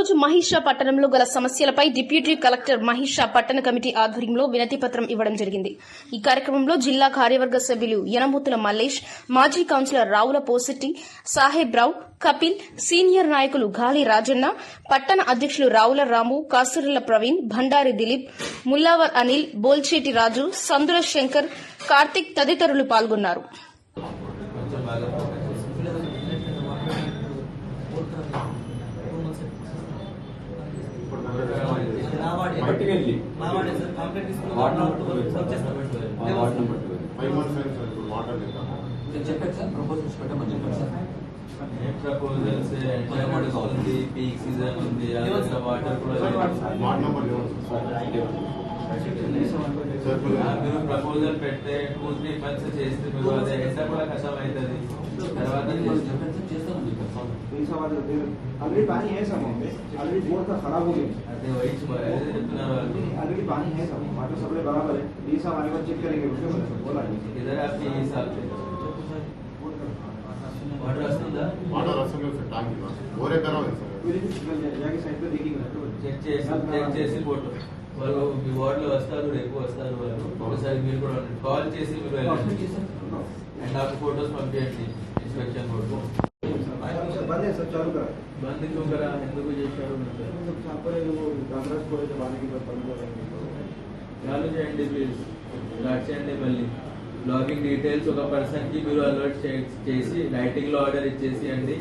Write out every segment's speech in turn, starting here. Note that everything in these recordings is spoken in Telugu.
ఈరోజు మహిషా పట్టణంలో గల సమస్యలపై డిప్యూటీ కలెక్టర్ మహిషా పట్టణ కమిటీ ఆధ్వర్యంలో వినతిపత్రం ఇవ్వడం జరిగింది. ఈ కార్యక్రమంలో జిల్లా కార్యవర్గ సభ్యులు యనమూతుల మల్లేష్ మాజీ కౌన్సిలర్ రావుల పోసెట్టి సాహెబ్ రావు కపిల్ సీనియర్ నాయకులు గాలి రాజన్న పట్టణ అధ్యక్షులు రావుల రాము కాసురుల ప్రవీణ్ భండారి దిలీప్ ముల్లావర్ అనిల్ బోల్చేటి రాజు సందుల శంకర్ కార్తిక్ తదితరులు పాల్గొన్నారు. ఇప్పుడు వాటర్ లేక నేను చెప్పాను సార్ ప్రపోజల్స్ పెట్టమని చెప్పాను సార్ ఏం ప్రపోజల్స్ ఎండమడి ఉంది పీక్ సీజన్ ఉంది అలాగే వాటర్ కూడా లేదు. వార్డ్ నెంబర్ లెవెన్ సర్కుల్ ఆ, మీరు ప్రపోజల్ పెడితే టూ త్రీ మంత్స్ చేస్తే మీరు అదే ఎండ కూడా కష్టం అవుతుంది తర్వాత నేను చేస్తే- చెప్పాను సార్ చేస్తామని చెప్పాను సార్ ऑलरेडी पानी है सब वहाँ पे ऑलरेडी बोर का खराब हो गया అదే వహించి అదే చెప్తున్నారు వాళ్ళు ऑलरेडी पानी है सब वाटर सप्लाई बराबर है ये सब आने बाद चेक करेंगे उसके बोला बोला इधर आपकी हिसाब से वाटर వస్తుందా వాటర్ వస్తుంది సార్ ట్యాంక్ ఓరే ఖరాబ్ అయింది సార్ पूरी जाके साइड पे देखेंगे చెక్ చేసి చెక్ చేసి ఫోటో వాళ్ళు మీ వార్డులో వస్తారు రేపు వస్తారు వాళ్ళు ఒకసారి మీరు కూడా కాల్ చేసి మీరు వెళ్ళండి అండ్ నాకు ఫోటోస్ పంపించండి ఇన్స్పెక్షన్ ఫోటో बंद है सब चालू करा. बंद क्यों करा? हिंदू को चालू सब छाप वो कांग्रेस को जब आने बंद करेंगे चालू जय एंड राजचंद లాగిన్ డీటెయిల్స్ ఒక పర్సన్కి మీరు అలర్ట్ చేసి లైటింగ్లో ఆర్డర్ ఇచ్చేసి అండి.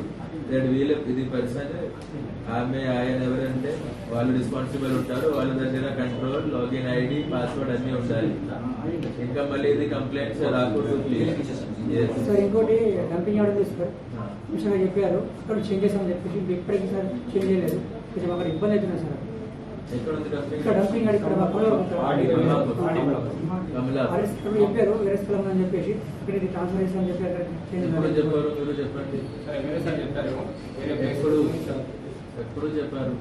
దట్ వీల్ ఇది పర్సన్ ఆమె ఆయన ఎవరంటే వాళ్ళు రెస్పాన్సిబుల్ ఉంటారు. వాళ్ళ దగ్గర కంట్రోల్ లాగిన్ ఐడి పాస్వర్డ్ అన్ని ఉండాలి. ఇంకా మళ్ళీ ఇది కంప్లైంట్స్ రాకూడదు సార్ ఇంకోటి డంపింగ్ ఉంది సార్ మిషన్ చెప్పారు. అక్కడ చేంజ్ చేస్తామని చెప్పేసి ఇప్పటికీ సార్ చేంజ్ చేయలేదు. కొంచెం అక్కడ ఇబ్బంది అవుతుంది సార్ ఇక్కడ డంపింగ్ యార్డ్ ఇక్కడ చెప్పారు వేరే అని చెప్పేసి ఇక్కడ ఇది అని చెప్పి అక్కడ ఎప్పుడు చెప్పారు చెప్పండి ఎప్పుడు చెప్పారు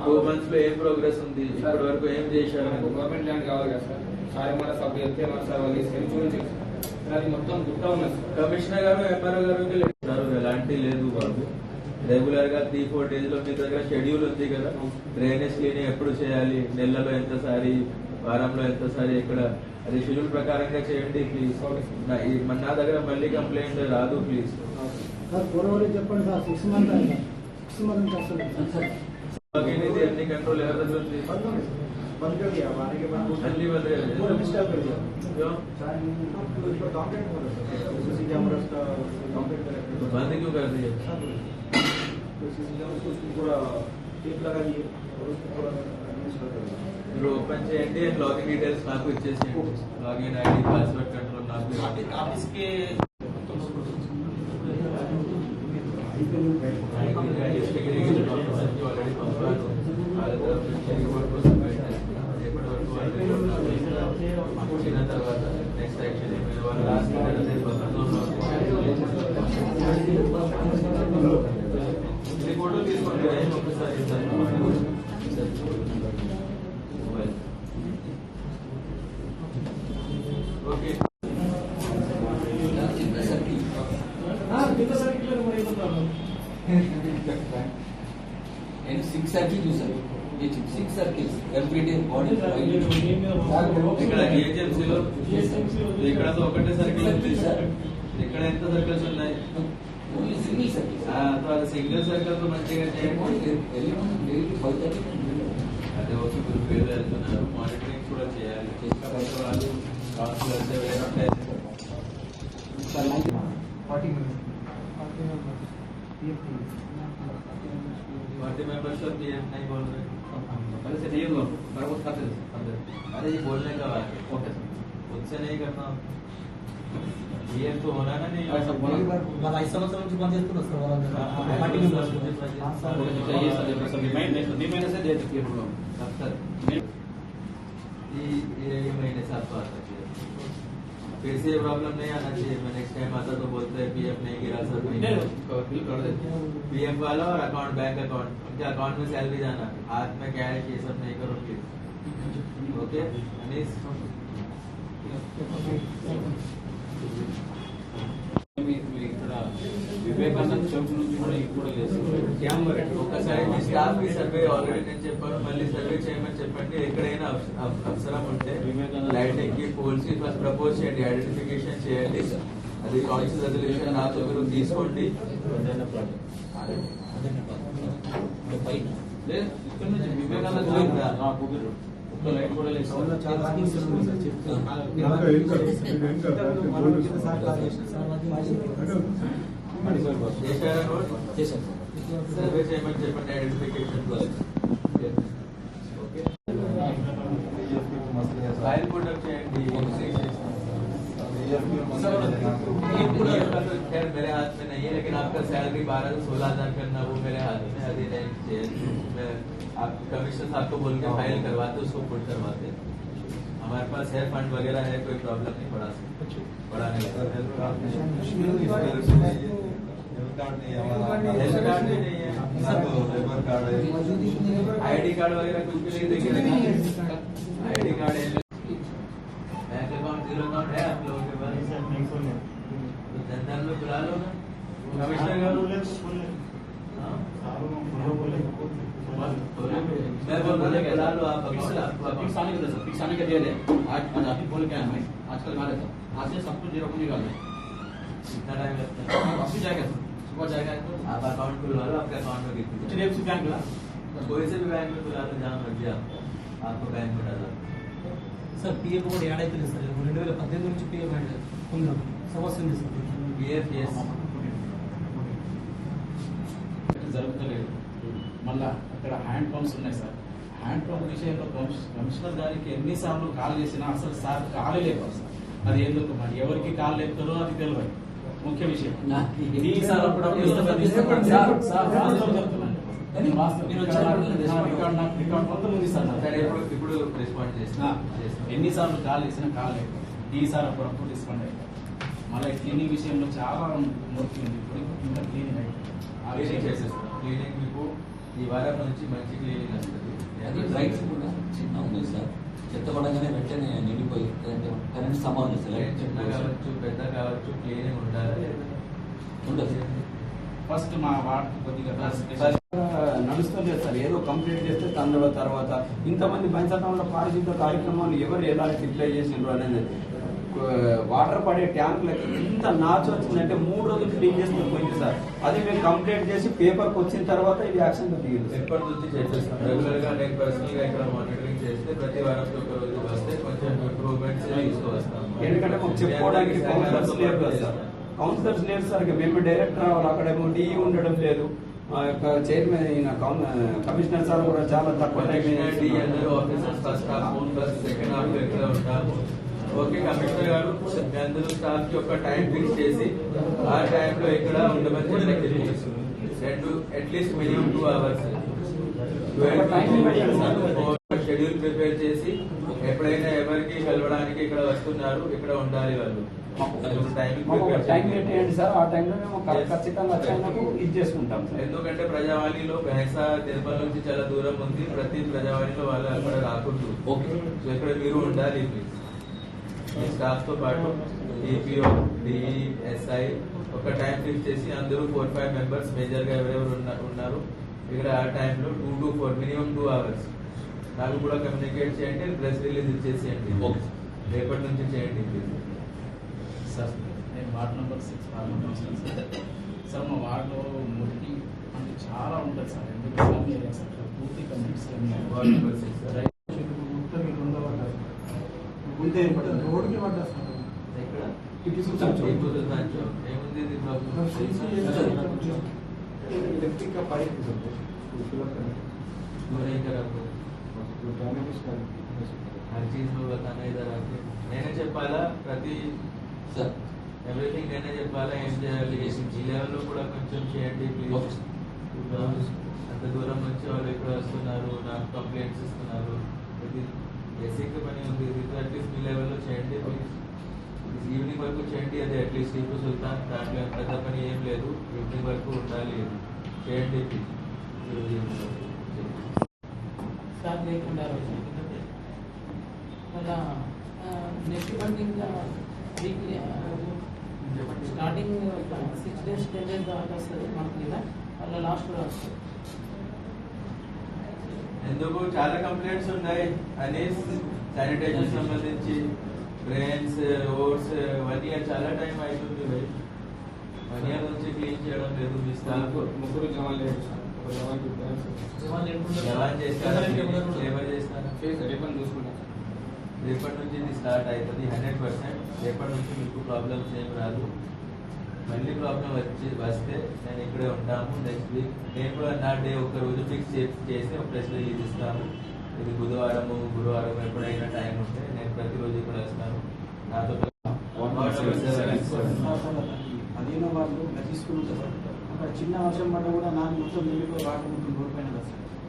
టూ మంత్స్లో ఏం ప్రోగ్రెస్ ఉంది ఇప్పటి వరకు ఏం చేశారు గవర్నమెంట్ ల్యాండ్ కావాలి కదా సార్ సార్ మన సభ సార్ వాళ్ళు తీసుకెళ్ళి చూపించారు మొత్తం గుట్ట ఉన్నది కమిషనర్ గారు ఎంఆర్ఓ గారు ఎలాంటి లేదు రెగ్యులర్గా త్రీ ఫోర్ డేస్లో మీ దగ్గర షెడ్యూల్ ఉంది కదా. డ్రైనేజ్ క్లీనింగ్ ఎప్పుడు చేయాలి? నెలలో ఎంత సారి వారంలో ఎంత సారి ఇక్కడ అది షెడ్యూల్ ప్రకారంగా చేయండి ప్లీజ్ నా దగ్గర మళ్ళీ కంప్లైంట్ రాదు ప్లీజ్ చెప్పండి సార్. సిక్స్ మంత్ మంత్ అన్ని కంట్రోల్ ఎవరి? बंद कर दिया अब आने के बाद అన్ని బంద్ చేయాలి. पूरा डिस्टर्ब कर दिया क्यों? उस पर कंप्लेंट हो रहा है सीसी कैमरास का कंप्लेंट तो करेंगे बंद क्यों कर दिए सीसी कैमरा को उसको पूरा टेप लगा दिए और उसको पूरा administer कर दिया మీరు ఓపెన్ చేయండి అండ్ లాగిన్ డీటెయిల్స్ నాకు ఇచ్చేసేయండి లాగిన్ ఐడి పాస్వర్డ్ కంట్రోల్ నాకు ఇవ్వండి. ऑफिस के వచ్చిన ఒకసారి ఓకే చిన్న సర్కిల్ నేను సిక్స్ సర్కిల్ చూసాను ఈ six circles every day body ఇక్కడ ఏజెన్సీలో ఇక్కడ ఒకటే సర్కిల్ ఉంది ఇక్కడ ఎంత సర్కిల్స్ ఉన్నాయి ఓన్లీ సింగిల్ సర్కిల్ ఆ, తర్వాత సింగిల్ సర్కిల్ తో మంచిగా చేయండి ఫైవ్ థర్టీ అదే వచ్చి మీరు పేరు వెళ్తున్నారు మానిటరింగ్ కూడా చేయాలి కాబట్టి వాళ్ళు కౌన్సిలర్స్ ఎవరైనా ఉంటే पार्टी मेंबर्स और पीएम नहीं बोल रहे पहले से नहीं होगा पर वो खाते थे अंदर अरे ये बोलने का बात है ओके मुझसे नहीं करना पीएम हाँ, फिर से प्रॉब्लम नहीं आना चाहिए। नेक्स्ट टाइम आता तो बोलते हैं पीएफ नहीं गिरा सर नहीं पीएफ वाला और अकाउंट बैंक अकाउंट उनके अकाउंट में सैलरी जाना। हाथ में कैश ये सब नहीं करो ओके अनिस వివేకానంద చౌక్ నుంచి కూడా ఇప్పుడు లేదు ఒకసారి మీ స్టాఫ్కి సర్వే ఆల్రెడీ నేను చెప్పాను మళ్ళీ సర్వే చేయమని చెప్పండి ఎక్కడైనా అవసరం ఉంటే లైట్ ఎక్కి పోల్స్ ఫస్ట్ ప్రపోజ్ చేయండి ఐడెంటిఫికేషన్ చేయండి అది కౌన్సిల్ రెజల్యూషన్ నాతో మీరు తీసుకోండి లేదు ఇక్కడ నుంచి వివేకానంద చౌక్ రా. ఆ, కుబేర్ రోడ్. ఒక్క లైట్ కూడా లేదు అవునా, సార్. చాలా ఆఫీసర్స్ ఉన్నారు సార్ చెప్తాను. ఇంకా ఏం కాదు. ఇంకా ఏం కాదు. ఇంతకుముందు మనం కింద సార్ కాల్ చేసిన సార్ మాది మాజీ చేశారా నోట్ చేశాం సార్ సర్వే చేయమని చెప్పండి ఐడెంటిఫికేషన్ ఓకే ఫైల్ కూడా చేయండి ये पूरा खैर मेरे हाथ में नहीं है लेकिन आपका सैलरी बारह से सोलह हजार करना वो मेरे हाथ में है अभी नहीं चाहिए मैं आप कमिश्नर साहब को बोल के फ़ाइल करवाते उसको पुट करवाते। हमारे पास है फंड वगैरह है कोई प्रॉब्लम नहीं सकते बढ़ाने कार्ड नहीं आईडी कार्ड वगैरह कुछ भी नहीं देंगे आईडी कार्ड है। बैंक अकाउंट ज़ीरो अकाउंट है आप लोगों के पास? तो जनधन में बुला लो ना। कमिश्नर का हाँ। मैं बोल रहा हूँ बुला लो आप फिक्स अकाउंट फिक्स आने के सर फिक्स आने के दिए थे आज आज आप ही बोल के आए मैं आजकल खा रहे था आज से सब कुछ जीरो को निकाल दें कितना टाइम लगता है आप भी जाएगा सर सुबह जाएगा तो आप अकाउंट खुलवा लो आपके अकाउंट में कितनी कुछ डेट से बैंक ला कोई से भी बैंक में खुला लो जहाँ मर्जी आप आपको बैंक में डालो సార్ పిఎఫ్ కూడా యాడ్ అవుతుంది సార్ రెండు వేల పద్దెనిమిది నుంచి పిఎఫ్ యాడ్ ఉందాం సమస్య ఉంది సార్ पी एफ एस జరుగుతలేదు మళ్ళా అక్కడ హ్యాండ్ పంప్స్ ఉన్నాయి సార్. హ్యాండ్ పంప్ విషయంలో కమిష- కమిషనర్ గారికి ఎన్నిసార్లు కాల్ చేసినా అసలు సార్ కాలే లేపారు సార్. అది ఎందుకు? మరి ఎవరికి కాల్ లేపుతారో అది తెలియదు ముఖ్య విషయం. అప్పుడప్పుడు చెప్తున్నాను. మొత్తం. ఇప్పుడు ఇప్పుడు రెస్పాండ్ చేస్తాను. ఎన్నిసార్లు కాల్ చేసినా కాల్ లేదు ఈసారి అప్పుడప్పుడు రెస్పాండ్ అయ్యారు. మళ్ళీ క్లీనింగ్ విషయంలో చాలా ఉంది. ఇప్పుడు ఇంకా క్లీనింగ్ అయిపోయింది. ఆ విషయం చేసేస్తాం క్లీనింగ్ మీకు ఈ వారం నుంచి మంచి క్లీనింగ్ వస్తుంది అది రైట్స్ కూడా చిన్న ఉంది సార్. చెత్త పడగానే వెంటనే నిండిపోయి కరెంట్ సంబంధం లైట్ చిన్న కావచ్చు పెద్ద కావచ్చు క్లీనింగ్ ఉండాలి. ఉండదు. ఫస్ట్ మా వార్డ్ కొద్దిగా ఫస్ట్ నడుస్తుంది సార్ ఏదో కంప్లీట్ చేస్తే తండ్రుల తర్వాత ఇంతమంది పంచతంలో పారిశుద్ధ కార్యక్రమాలు ఎవరు ఎలా రిప్లై చేసిండ్రు అనేది వాటర్ పడే ట్యాంకులకి ఇంత నాచు వచ్చిందంటే మూడు రోజులు క్లీన్ చేస్తే పోయింది సార్. అది మేము కంప్లీట్ చేసి పేపర్కి వచ్చిన తర్వాత ఇది యాక్షన్ దిగింది ఎప్పటి నుంచి చేసేస్తాం. రెగ్యులర్గా నేను పర్సనల్గా ఇక్కడ మానిటరింగ్ చేస్తే ప్రతి వారం ఒక రోజు వస్తే కొంచెం ఇంప్రూవ్మెంట్స్ ఎందుకంటే మాకు చెప్పుకోవడానికి కౌన్సిలర్స్ లేరు కదా సార్. కౌన్సిలర్స్ లేరు సార్. మేము డైరెక్ట్ రావాలి అక్కడేమో డిఈ ఉండడం లేదు. ఆ యొక్క చైర్మన్ ఈయన కమిషనర్ సార్ కూడా చాలా తక్కువ time the officers first half second half ఎక్కడ ఉంటాము ఓకే కమిషనర్ గారు అందరూ స్టాఫ్కి ఒక టైం ఫిక్స్ చేసి ఆ టైం లో ఇక్కడ ఉండమని రెండు at least minimum two hours schedule prepare చేసి ఎప్పుడైనా ఎవరికి కలవడానికి ఇక్కడ వస్తున్నారు ఇక్కడ ఉండాలి వాళ్ళు. టైంలో ఎందుకంటే ప్రజావాణిలో బహసా తిరుపతి నుంచి చాలా దూరం ఉంది. ప్రతి ప్రజావాణిలో వాళ్ళు అక్కడ రాకూడదు. ఓకే. సో ఇక్కడ మీరు ఉండాలి ప్లీజ్ మీ స్టాఫ్తో పాటు డిపిఓ డిఎస్ఐ ఒక టైం ఫిక్స్ చేసి అందరూ ఫోర్ ఫైవ్ మెంబర్స్ మేజర్గా ఎవరెవరు ఉన్న- ఉన్నారు. ఇక్కడ ఆ టైంలో two to four minimum two hours నాకు కూడా కమ్యూనికేట్ చేయండి ప్రెస్ రిలీజ్ ఇచ్చేసేయండి. ఓకే. రేపటి నుంచి చేయండి సార్ నేను ward number six ward number six sir మా వార్డులో మురికి అంటే చాలా ఉంటుంది సార్ ఎందుకు? సార్ పూర్తి community slum ward number six का पाइप नहीं करा आपको हर चीज में बताना इधर आके నేనే చెప్పాలా ప్రతి సార్ ఎవ్రీథింగ్ నేనే చెప్పాలా ఏం చేయాలి ఈ లెవెల్లో కూడా కొంచెం చేయండి ఓకే ప్లీజ్ అంత దూరం నుంచి వాళ్ళు ఇక్కడ వస్తున్నారు నాకు కంప్లైంట్స్ ఇస్తున్నారు ఇది బేసిక్ పని ఉంది. ఇది అట్లీస్ట్ మీ లెవెల్లో చేయండి ప్లీజ్ ఈవినింగ్ వరకు చేయండి. అది అట్లీస్ట్ టీపు సుల్తాన్ దాంట్లో పెద్ద పని ఏం లేదు. ఈవినింగ్ వరకు ఉండాలి చేయండి ప్లీజ్ స్టార్ట్ చేయకుండా మళ్ళా నెక్స్ట్ మంత్ ఇంకా weekly starting six days ten days దాకా వస్తుంది మంత్లీగా అలా లాస్ట్ కూడా వస్తుంది. ఎందుకు చాలా కంప్లైంట్స్ ఉన్నాయి అని శానిటేషన్ సంబంధించి డ్రైన్స్ రోడ్స్ వన్ ఇయర్ చాలా టైం అవుతుంది భయ్ వన్ ఇయర్ నుంచి క్లీన్ చేయడం లేదు మీ స్టాఫ్ ముగ్గురు జవాన్ లేదు సార్ ఒక జవాన్ ఇద్దరు సార్. వాళ్ళు ఎప్పుడు జవాన్ చేస్తారా లేబర్ చేస్తారా చేసి రేపని చూసుకుంటాం సార్ రేపటి నుంచి ఇది స్టార్ట్ అవుతుంది హండ్రెడ్ పర్సెంట్ రేపటి నుంచి మీకు ప్రాబ్లమ్స్ ఏం రాదు మళ్ళీ ప్రాబ్లం వచ్చి వస్తే నేను ఇక్కడే ఉంటాము నెక్స్ట్ వీక్ నేను కూడా నా డే ఒక రోజు ఫిక్స్ చేసి ఒక ప్రెస్ రిలీజ్ ఇస్తాను. ఇది బుధవారము గురువారం ఎప్పుడైనా టైం ఉంటే నేను ప్రతిరోజు ఇక్కడ వస్తాను. నాతో అదేనో వాళ్ళు తీసుకుంటారు అక్కడ చిన్న వర్షం పడ్డ కూడా నాకు మొత్తం వెళ్ళిపోయి రాకుండా రోడ్ పైన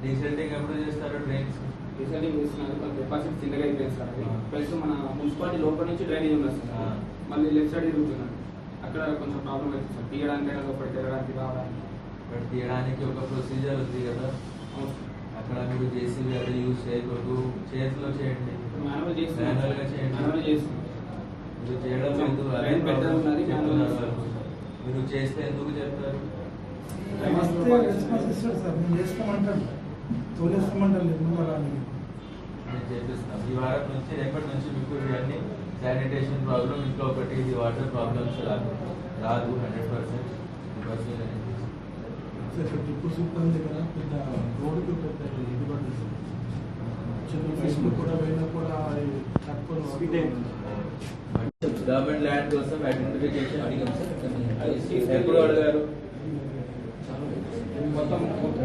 డీసెంటింగ్ ఎప్పుడు చేస్తారు ట్రైన్స్ రీసెంట్గా చేస్తున్నారు. కెపాసిటీ చిన్నగా అయిపోయింది సార్. ప్లస్ మన మున్సిపాలిటీ లోపల నుంచి డ్రైనేజ్ ఉన్నది. సార్. మళ్ళీ లెఫ్ట్ సైడ్ తిరుగుతున్నాడు. అక్కడ కొంచెం ప్రాబ్లం అవుతుంది సార్. తీయడానికైనా లోపలికి వెళ్ళడానికి రావడానికి. బట్ తీయడానికి ఒక ప్రొసీజర్ ఉంది కదా. అక్కడ మీరు జేసీబీ అది యూజ్ చేయకూడదు. చేతిలో చేయండి. చేస్తున్నాం Manual గా చేయండి. మాన్యువల్ చేస్తున్నాం మీరు చేయడం లేదు అదే Line పెద్దగా ఉన్నది, చెప్తున్నారు manual వాళ్ళు. మీరు చేస్తే ఎందుకు చెప్తారు? వస్తే రెస్పాన్స్ ఇస్తాడు సార్. మేము చేస్తామంటాడు తోలేస్తామంటారు లేదు ముందు రాని నేను చేపిస్తాను. ఈ వారం నుంచి రేపటి నుంచి మీకు ఇవన్నీ శానిటేషన్ ప్రాబ్లం ఇంట్లో ఒకటి ఇది వాటర్ ప్రాబ్లమ్స్ రాదు రాదు హండ్రెడ్ పర్సెంట్ సార్ ఇక్కడ టిప్పు సూపర్ ఉంది కదా పెద్ద రోడ్డుకి పెద్ద ఇది పడుతుంది సార్ చిన్న ఫేస్బుక్ కూడా పోయినా కూడా అది తక్కువ స్పీడ్ గవర్నమెంట్ ల్యాండ్ కోసం ఐడెంటిఫికేషన్ అడిగాం సార్ ఎప్పుడు అడిగారు మొత్తం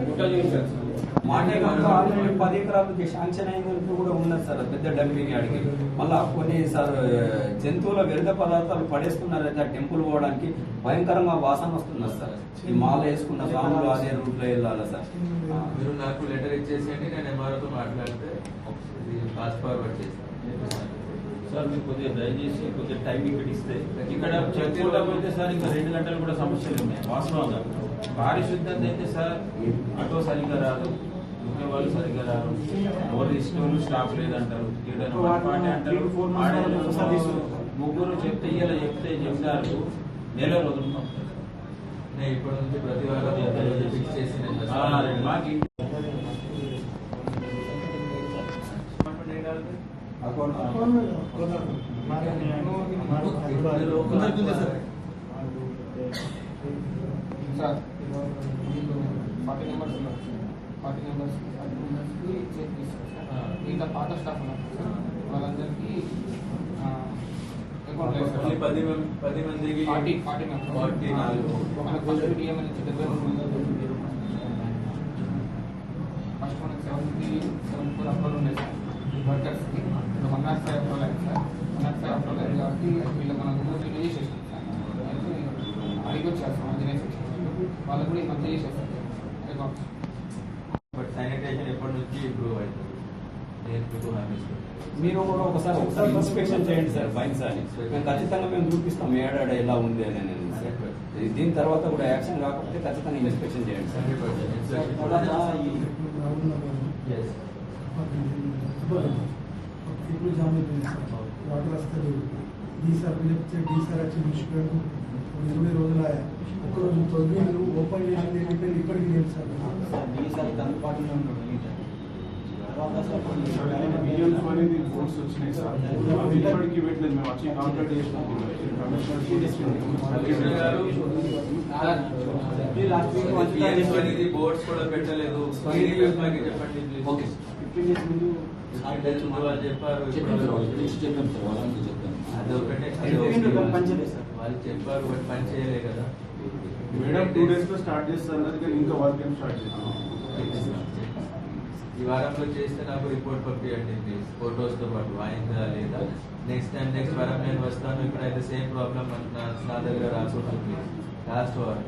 గుట్ట చూసారు సార్ మాటే కనుక ఆల్రెడీ పది ఎకరాలకి శాంక్షన్ అయినట్టు కూడా ఉన్నది సార్ పెద్ద డంపింగ్ అడిగి మళ్ళా కొన్ని సార్ జంతువుల వ్యర్థ పదార్థాలు పడేస్తున్నారు అయితే టెంపుల్ పోవడానికి. భయంకరంగా వాసన వస్తున్నారు సార్. ఈ మాల వేసుకున్న స్వాములు అదే రూట్లో వెళ్ళాలి సార్. ఆ, మీరు నాకు లెటర్ ఇచ్చేసేయండి నేను ఎంఆర్ఓతో మాట్లాడితే పాస్ ఫార్వర్డ్ చేస్తాను. సార్ మీరు కొద్దిగా దయచేసి కొద్దిగా టైం ఇక్కడ ఇస్తే ఇక్కడ చెప్పుకుంటా పోతే సార్ ఇంకా రెండు గంటలు కూడా సమస్యలు ఉన్నాయి వాస్తవంగా పారిశుద్ధత అయితే సార్ ఆటో సరిగ్గా రాదు వాళ్ళు సరిగ్గా రారు ఎవరు ఇష్టం స్టాఫ్ లేదంటారు అంటారు ముగ్గురు చెప్తే ఇలా చెప్తే చెప్తారు నెల రోజులు నుంచి ప్రతి వారం ఫిక్స్ చేసి. మాకు ఇంకా పాత స్టాఫ్ ఉన్నారు సార్ వాళ్ళందరికీ అకౌంట్ లేదు ఓన్లీ సార్ పది మం- పది మందికి ఫార్టీ ఫార్టీ మెంబర్స్ ఫార్టీ నాలుగు మనకు ఫస్ట్ డిఎం నుంచి డెబ్బై మూడు ఫస్ట్ మనకి సెవెంటీ సెవెన్ ఫోర్ అప్రోల్ ఉన్నాయి సార్ వర్కర్స్కి ఇప్పుడు వన్ నాట్ ఫైవ్ అప్రోల్ అయింది sir one not five approval అయింది కాబట్టి వీళ్ళు మనం సార్. అయితే అడిగి వచ్చారు సార్ ఆంజనేయ సెక్షన్ వాళ్ళు కూడా ఈ మధ్య చేసేస్తారు. బట్ శానిటేషన్ ఎప్పటి నుంచి ఇంప్రూవ్ అవుతుంది. మీరు కూడా ఒకసారి ఒకసారి ఇన్స్పెక్షన్ చేయండి సార్ ఫైన్ సార్. మేము ఖచ్చితంగా మేము చూపిస్తాం ఏడాడ ఎలా ఉంది అని అనేది సార్. దీని తర్వాత కూడా యాక్షన్ కాకపోతే ఖచ్చితంగా ఇన్స్పెక్షన్ చేయండి సార్. 100% తర్వాత ఇప్పుడు జామ్ అయిపోయింది వాటర్ వస్తుంది. డీసార్ పిలిపితే డీసార్ వచ్చి చూసిపోయాడు ఇరవై రోజులు ఆయా ఒక్కరోజు తొమ్మిది ఓపెన్ చేసింది ఏంటంటే ఇప్పటికి లేదు సార్ ఈసారి దాని పాటులో ఉన్నాడు నీట్. తర్వాత సార్ బిలియన్స్ అనేది బోర్డ్స్ వచ్చినాయి సార్ అవి ఇప్పటికీ పెట్టలేదు మేము వచ్చి కాంటాక్ట్ చేసినాం కమిషనర్ గారు లాస్ట్ వీక్ PX అనేది బోర్డ్స్ కూడా పెట్టలేదు PDFs మాకు చెప్పండి please. ఓకే ఫిఫ్టీన్ డేస్ ముందు Details ముందు వాళ్ళు చెప్పారు చెప్పాను సార్ వాళ్ళకి లిస్ట్ చెప్పాను సార్ వాళ్ళకి చెప్పాను అది ఒకటే చెప్పిండ్రు కానీ పని చేయలేదు సార్. వాళ్ళు చెప్పారు బట్ పని చేయలే కదా మేడం టూ డేస్ లో స్టార్ట్ చేస్తారు అన్నది కానీ ఇంకా వర్క్ ఏం స్టార్ట్ చేస్తాం ఈ వారంలో చేస్తే నాకు రిపోర్ట్ పంపించండి ప్లీజ్ ఫొటోస్తో పాటు అయిందా లేదా? నెక్స్ట్ టైం నెక్స్ట్ వారం నేను వస్తాను. ఇప్పుడైతే సేమ్ ప్రాబ్లమ్ నా దగ్గర రాసుకుంటుంది లాస్ట్ వారం.